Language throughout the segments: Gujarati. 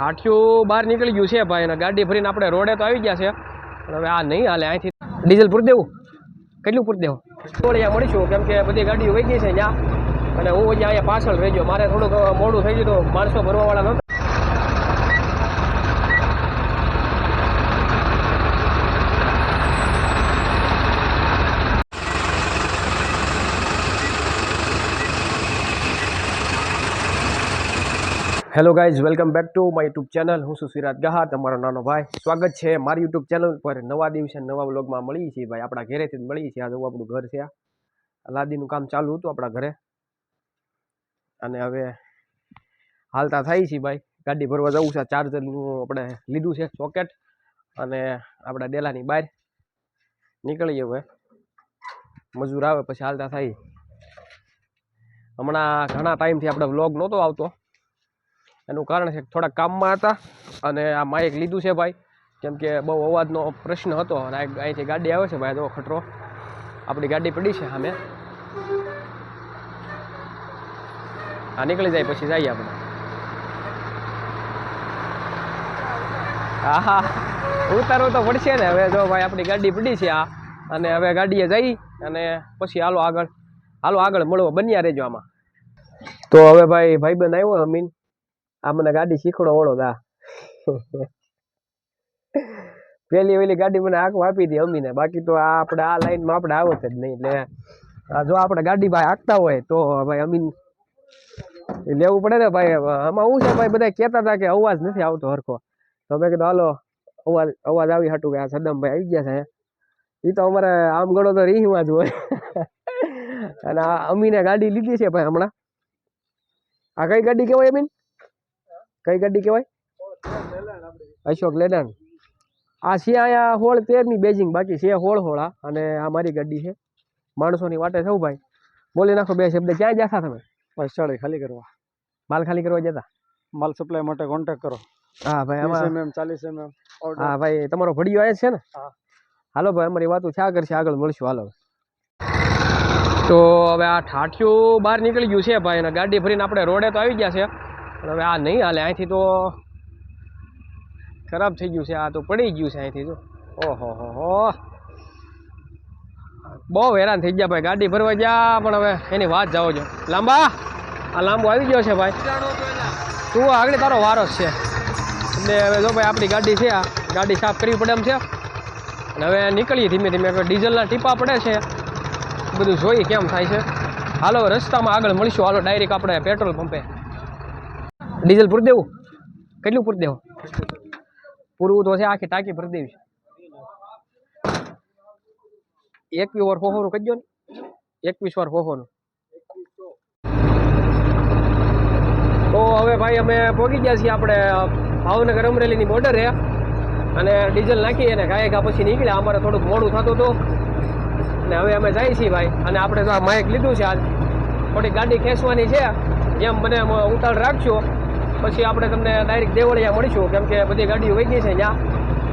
ઠાઠિયું બહાર નીકળી ગયું છે ભાઈ અને ગાડી ભરીને આપણે રોડે તો આવી ગયા છે. પણ હવે આ નહીં હાલે, અહીંથી ડીઝલ પૂરી દેવું? કેટલું પૂરી દેવું? થોડી અહીંયા મળીશું, કેમ કે બધી ગાડીઓ વહી ગઈ છે ત્યાં અને હું અહીંયા અહીંયા પાછળ રહી મારે થોડુંક મોડું થઈ ગયું તો માણસો ભરવાવાળા નહોતા. Hello guys welcome back to my YouTube channel હું છું સિરાજ ગહા તમારો નાનો ભાઈ. સ્વાગત છે મારી યુટ્યુબ ચેનલ પર નવા દિવસે નવા વ્લોગમાં મળીએ છીએ ભાઈ. આપણા ઘરેથી જ મળીએ છીએ. આ જોવું આપણું ઘર છે લાદીનું કામ ચાલુ હતું આપણા ઘરે. અને હવે હાલતા થાય છે ભાઈ. ગાડી ભરવા જવું છે. ચાર્જરનું આપણે લીધું છે સોકેટ અને આપણા ડેલાની બહાર નીકળીએ હવે. મજૂર આવે, પછી હાલતા થાય. હમણાં ઘણા ટાઈમથી આપણે વ્લોગ નહોતો આવતો. એનું કારણ છે થોડા કામમાં હતા અને આ માઇક લીધું છે ભાઈ. કેમ કે બહુ અવાજનો પ્રશ્ન હતો અને અહીંથી ગાડી આવે છે ભાઈ તો ખટરો. આપણી ગાડી પડી છે સામે. આ નીકળી જાય પછી જઈએ આપણે. હા હા ઉતારવું તો પડશે ને. હવે જો ભાઈ, આપણી ગાડી પડી છે આ. અને હવે ગાડીએ જઈ અને પછી હાલો આગળ. હાલો આગળ મળવો બન્યા રહેજો આમાં. તો હવે ભાઈ, ભાઈબંધ આવ્યો અમીન આ મને ગાડી શીખડો ઓળો દા. પેલી વેલી ગાડી મને આંખ આપી હતી અમીને. બાકી તો આ આપણે આ લાઈનમાં આપણે આવત જ નહીં. એટલે જો આપણે ગાડી ભાઈ હાંકતા હોય તો ભાઈ અમીન લેવું પડે ને ભાઈ. આમાં હું છે ભાઈ બધા કહેતા હતા કે અવાજ નથી આવતો હરખો. તો મેં કીધું, હાલો, અવાજ અવાજ આવી હાટું કે આ સદમભાઈ આવી ગયા છે. એ તો અમારે આમ ગણો તો રીહમાં જ હોય. અને આ અમીને ગાડી લીધી છે ભાઈ હમણાં. આ કઈ ગાડી કહેવાય અમીન? કઈ ગાડી કહેવાય? અશોક લેડાણ આ છે અહીંયા હોળ તેરની બેજિંગ બાકી છે હોળ હોળા અને આ મારી ગાડી છે. માણસોની વાટે થવું ભાઈ. બોલી નાખો બે શબ્દ ક્યાં જતા તમે? બસ ચડે ખાલી કરવા. માલ ખાલી કરવા જતા માલ સપ્લાય માટે કોન્ટેક્ટ કરો. હા ભાઈ અમારે એમ ચાલીસ mm હા ભાઈ તમારો ભડિયો આવે છે ને? હાલો ભાઈ અમારી વાતો છા કરશે આગળ મળશું હાલો. તો હવે આ ઠાઠિયું બહાર નીકળી ગયું છે ભાઈ અને ગાડી ભરીને આપણે રોડે તો આવી ગયા છે. પણ હવે આ નહીં હાલે, અહીંથી તો ખરાબ થઈ ગયું છે, આ તો પડી ગયું છે અહીંથી જો. ઓહો હો હો બહુ હેરાન થઈ ગયા ભાઈ, ગાડી ભરવા ગયા, પણ હવે એની વાત જાઓ છો. લાંબા? આ લાંબો આવી ગયો છે ભાઈ. તું આગળ તારો વારો છે. એટલે હવે જો ભાઈ, આપણી ગાડી છે, આ ગાડી સાફ કરવી પડે એમ છે. અને હવે નીકળીએ ધીમે ધીમે, હવે ડીઝલના ટીપા પડે છે. બધું જોઈએ કેમ થાય છે. હાલો, રસ્તામાં આગળ મળીશું. હાલો, ડાયરેક્ટ આપણે પેટ્રોલ પંપે. ડીઝલ પૂરી દેવું? કેટલું પૂરી દેવું? પૂરવું તો છે, આખી ટાંકી ભરી દેવી છે. એકવીસ વાર ફોફોનું દો ને. એકવીસ વાર ફોફોનું તો હવે ભાઈ અમે પહોંચી ગયા છીએ આપણે ભાવનગર અમરેલીની બોર્ડર અને ડીઝલ નાખી અને ગાય ગા પછી નીકળ્યા. અમારે થોડુંક મોડું થતું હતું. અને હવે અમે જઈએ છીએ ભાઈ. અને આપણે તો આ માઇક લીધું છે આજ. થોડી ગાડી ખેંચવાની છે. જેમ મને ઉતાળ રાખશો પછી આપણે તમને ડાયરેક્ટ દેવળિયા મળીશું, કેમ કે બધી ગાડીઓ વહી ગઈ છે ત્યાં.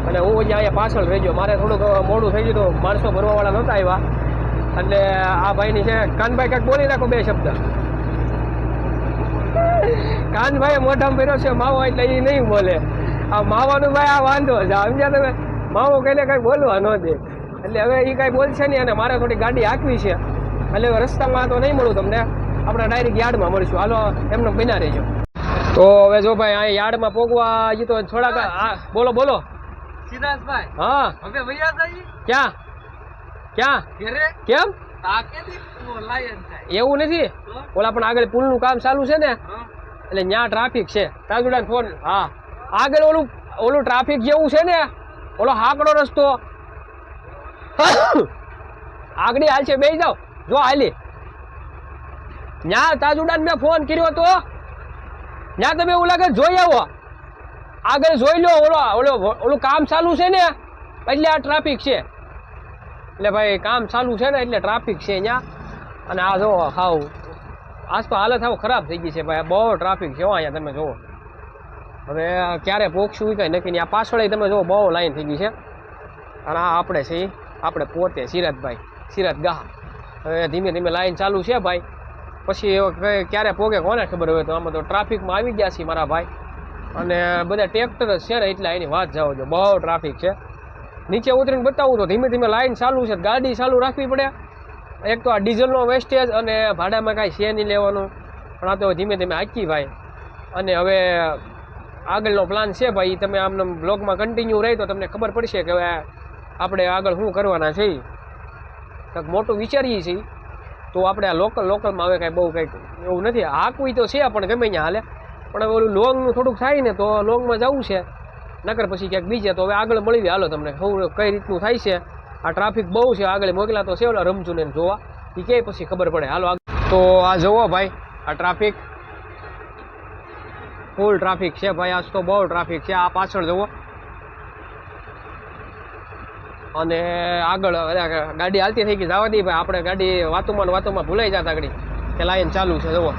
અને હું અહીંયા અહીંયા પાછળ રહી ગયો મારે થોડુંક મોડું થઈ ગયું તો માણસો ભરવાવાળા નહોતા આવ્યા. એટલે આ ભાઈની છે, કાનભાઈ કાંઈક બોલી નાખો બે શબ્દ. કાનભાઈ મોઢામાં પહેર્યો છે, માવો એટલે એ નહીં બોલે. આ માવાનું ભાઈ આ વાંધો છે. સમજ્યા તમે? માવો કહીને કાંઈ બોલવા ન દે. એટલે હવે એ કાંઈ બોલશે નહીં અને મારે થોડી ગાડી હાંકવી છે. એટલે રસ્તામાં તો નહીં મળું તમને. આપણે ડાયરેક્ટ યાર્ડમાં મળીશું. હાલો, એમને બિના રહેજો. તો હવે જો ભાઈ અહીંયા યાર્ડમાં પોગવા હજી તો થોડાક બોલો બોલો. સિદ્ધાર્થભાઈ હા. હવે ભૈયા થઈ ક્યાં? ક્યાં? ઘરે? કેમ? એવું નથી? ઓલા પણ આગળ પુલનું કામ ચાલુ છે ને? એટલે ત્યાં ટ્રાફિક છે. તાજુડા ફોન હા. આગળ ઓલું ઓલું ટ્રાફિક જેવું છે ને? ઓલો હાકડો રસ્તો. આગળ હાલ છે બે જાઓ. જો હાલી. ત્યાં તાજુડાન મેં ફોન કર્યો તો ત્યાં તમે ઓલા લાગે જોઈ આવો. આગળ જોઈ લો, ઓલો ઓલો, ઓલું કામ ચાલુ છે ને? એટલે આ ટ્રાફિક છે. એટલે ભાઈ, કામ ચાલુ છે ને, એટલે ટ્રાફિક છે ત્યાં અને આ જો, હાવ, આજ તો હાલત હાવ ખરાબ થઈ ગઈ છે ભાઈ. બહુ ટ્રાફિક છે અહીંયા, તમે જુઓ. હવે ક્યારે એ કંઈ નક્કી નહીં. આ પાછળ તમે જુઓ, બહુ લાઈન થઈ ગઈ છે. અને આ આપણે છીએ, આપણે પોતે, સિરાજભાઈ, સિરાજ ગાહ. હવે ધીમે ધીમે લાઈન ચાલુ છે ભાઈ. પછી ક્યારે પોગે કોને ખબર હોય તો આમાં તો ટ્રાફિકમાં આવી ગયા છીએ મારા ભાઈ. અને બધા ટ્રેક્ટર જ છે ને એટલે એની વાત જાઓ છો. બહુ ટ્રાફિક છે. નીચે ઉતરીને બતાવું તો ધીમે ધીમે લાઈન ચાલુ છે. ગાડી ચાલુ રાખવી પડે. એક તો આ ડીઝલનો વેસ્ટેજ અને ભાડામાં કાંઈ છે નહીં લેવાનું. પણ આ તો ધીમે ધીમે આકી ભાઈ. અને હવે આગળનો પ્લાન છે ભાઈ તમે આમને બ્લોગમાં કન્ટિન્યુ રહી તો તમને ખબર પડશે કે હવે આપણે આગળ શું કરવાના છે કંઈક મોટું વિચારીએ છીએ. તો આપણે આ લોકલ લોકલમાં હવે કાંઈ બહુ કંઈક એવું નથી. હાકવી તો છે પણ ગમે ત્યાં હાલે. પણ હવે ઓલું લોંગનું થોડુંક થાય ને તો લોંગમાં જવું છે. નકર પછી ક્યાંક બીજે તો હવે આગળ મળી જાય હાલો તમને હું કઈ રીતનું થાય છે. આ ટ્રાફિક બહુ છે, આગળ મોકલા તો છે ઓલા રમજુને જોવા. એ કે પછી ખબર પડે. હાલો આગળ. તો આ જુઓ ભાઈ, આ ટ્રાફિક ફૂલ ટ્રાફિક છે ભાઈ, આજ તો બહુ ટ્રાફિક છે. આ પાછળ જુઓ. અને આગળ ગાડી હાલતી થઈ ગઈ જવા દઈ ભાઈ આપણે ગાડી વાતોમાં વાતોમાં ભૂલાઈ જતા આગળ કે લાઈન ચાલુ છે, જુઓ.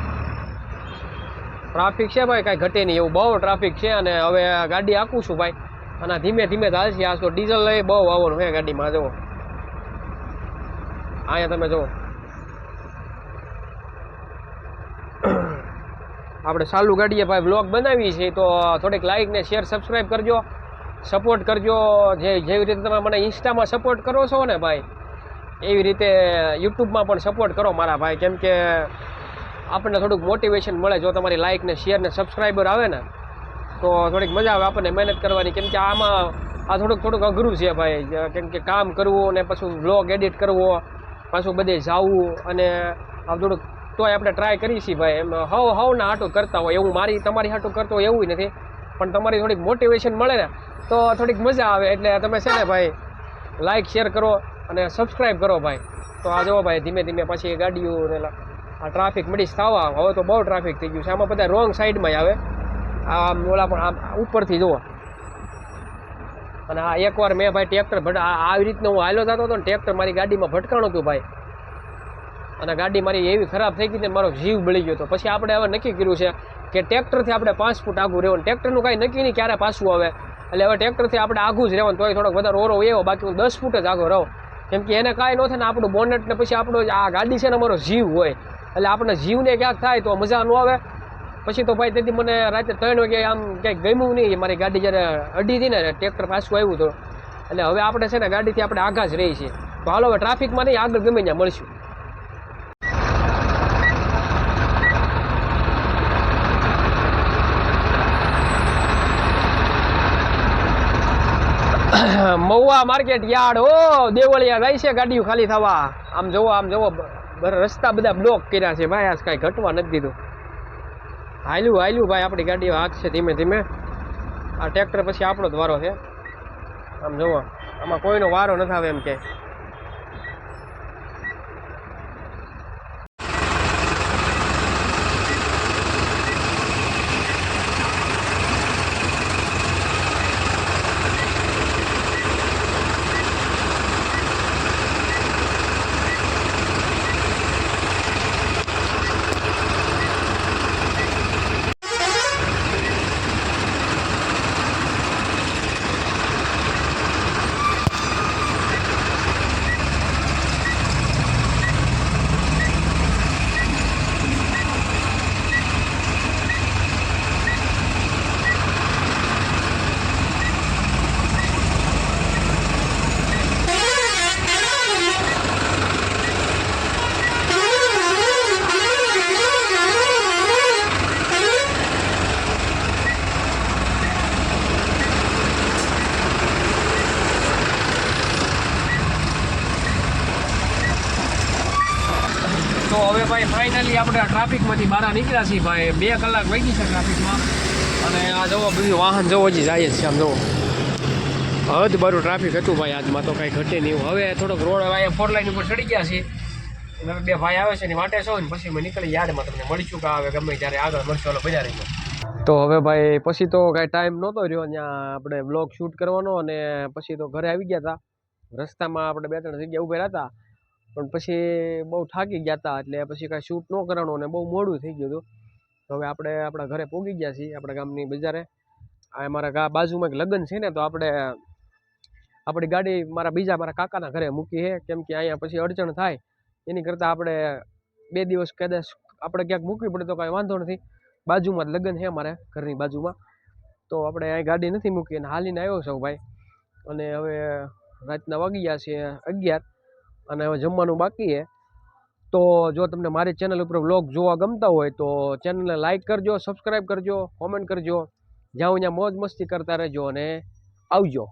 ટ્રાફિક છે ભાઈ, કાંઈ ઘટે નહીં, એવું બહુ ટ્રાફિક છે અને હવે ગાડી આખું છું ભાઈ. અને ધીમે ધીમે ચાલશે આ તો ડીઝલ લઈ બહુ આવવાનું છે ગાડીમાં, જુઓ. અહીંયા તમે જુઓ. આપણે ચાલુ ગાડીએ ભાઈ બ્લોગ બનાવી છે, તો થોડીક લાઈક ને શેર સબસ્ક્રાઈબ કરજો. સપોર્ટ કરજો. જે જેવી રીતે તમે મને ઇન્સ્ટામાં સપોર્ટ કરો છો ને ભાઈ, એવી રીતે યુટ્યુબમાં પણ સપોર્ટ કરો મારા ભાઈ. કેમ કે આપણને થોડુંક મોટિવેશન મળે જો તમારી લાઇક ને શેર ને સબસ્ક્રાઈબર આવે ને, તો થોડીક મજા આવે આપણને મહેનત કરવાની. કેમ કે આમાં આ થોડુંક થોડુંક અઘરું છે ભાઈ. કેમ કે કામ કરવું ને પાછું વ્લોગ એડિટ કરવો, પાછું બધે જાવું અને આ થોડુંક તોય આપણે ટ્રાય કરીએ છીએ ભાઈ. એમ હવ ના હાટું કરતા હોય એવું. મારી તમારી હાટું કરતો હોય એવું નથી. પણ તમારી થોડીક મોટિવેશન મળે ને તો થોડીક મજા આવે એટલે તમે છે ને ભાઈ લાઇક શેર કરો અને સબસ્ક્રાઈબ કરો ભાઈ. તો આ જુઓ ભાઈ ધીમે ધીમે પછી ગાડીઓ ને આ ટ્રાફિક મળી થવા હવે તો બહુ ટ્રાફિક થઈ ગયું છે. આમાં બધા રોંગ સાઈડમાં આવે. આમ ઓલા પણ આમ ઉપરથી જુઓ. અને આ એકવાર મેં ભાઈ ટ્રેક્ટર ભટ આ આવી રીતનું હું હાલ્યો જતો હતો ને ટ્રેક્ટર મારી ગાડીમાં ભટકાણું હતું ભાઈ. અને ગાડી મારી એવી ખરાબ થઈ ગઈ ને મારો જીવ બળી ગયો હતો. પછી આપણે હવે નક્કી કર્યું છે કે ટ્રેક્ટરથી આપણે પાંચ ફૂટ આગું રહેવું. ટ્રેક્ટરનું કાંઈ નક્કી નહીં ક્યારે પાછું આવે. એટલે હવે ટ્રેક્ટરથી આપણે આઘું જ રહેવાનું, તોય થોડોક વધારે ઓરો એવો, બાકી હું દસ ફૂટ જ આગળ રહો. કેમ કે એને કાંઈ ન થાય ને આપણું બોનેટ ને પછી આપણો આ ગાડી છે ને અમારો જીવ હોય. એટલે આપણે જીવને ક્યાંક થાય તો મજા ન આવે. પછી તો ભાઈ તેથી મને રાતે ત્રણ વાગે આમ કંઈક ગમ્યું નહીં, મારી ગાડી જ્યારે અડી હતી ને ટ્રેક્ટર પાછું આવ્યું હતું. એટલે હવે આપણે છે ને ગાડીથી આપણે આઘા જ રહી છીએ. તો હાલો, હવે ટ્રાફિકમાં નહીં, આગળ ગમે ત્યાં મળશું. મહુવા માર્કેટ યાર્ડ, ઓ, દેવળિયા જાય છે ગાડીઓ ખાલી થવા. આમ જોવો આમ જોવો રસ્તા બધા બ્લોક કર્યા છે ભાઈ, આજ કાંઈ ઘટવા નથી દીધું. હાલ્યું હાલ્યું ભાઈ, આપણી ગાડીઓ હાંકશે ધીમે ધીમે. આ ટ્રેક્ટર પછી આપણો જ વારો છે. આમ જોવો, આમાં કોઈનો વારો નથી આવે એમ કે. તો હવે ભાઈ ફાઇનલી આપણે ટ્રાફિકમાંથી બહાર નીકળ્યા છીએ ભાઈ. બે કલાક વહી છે ટ્રાફિકમાં અને આ જવો બધું વાહન જવો હજી જાય જ છે આમ જવો હદ બારું ટ્રાફિક હતું ભાઈ આજમાં તો કાંઈ ઘટે નહીં હવે થોડોક રોડ હવે ફોર લાઈન ઉપર ચડી ગયા છીએ. અને બે ભાઈ આવે છે ને માટે છો ને પછી અમે નીકળી યાર્ડમાં તમને મળીશું કે આવે ગમે ત્યારે આગળ મળશું હાલો બજાર તો હવે ભાઈ પછી તો કાંઈ ટાઈમ નહોતો રહ્યો. ત્યાં આપણે બ્લોગ શૂટ કરવાનો અને પછી તો ઘરે આવી ગયા હતા રસ્તામાં આપણે બે ત્રણ જગ્યા ઊભા હતા પણ પછી બહુ થાકી ગયા હતા એટલે પછી કાંઈ શૂટ ન કરવાનું અને બહુ મોડું થઈ ગયું હતું. તો હવે આપણે આપણા ઘરે પહોંચી ગયા છીએ, આપણા ગામની બજારે. આ અમારા ગા, બાજુમાં એક લગ્ન છે ને, તો આપણે, આપણી ગાડી મારા બીજા મારા કાકાના ઘરે મૂકી છે. કેમ કે અહીંયા પછી અડચણ થાય. એની કરતાં આપણે બે દિવસ કદાચ આપણે ક્યાંક મૂકવી પડે તો કાંઈ વાંધો નથી. બાજુમાં જ લગ્ન છે અમારે, ઘરની બાજુમાં. તો આપણે અહીં ગાડી નથી મૂકી અને હાલીને આવ્યો છું ભાઈ. અને હવે રાતના વાગી ગયા છે અગિયાર. અને હવે જમવાનું બાકી છે. તો જો તમને મારી ચેનલ ઉપર વ્લોગ જોવા ગમતા હોય તો ચેનલને લાઇક કરજો સબસ્ક્રાઈબ કરજો કોમેન્ટ કરજો. જ્યાં ત્યાં મોજ મસ્તી કરતા રહેજો અને આવજો.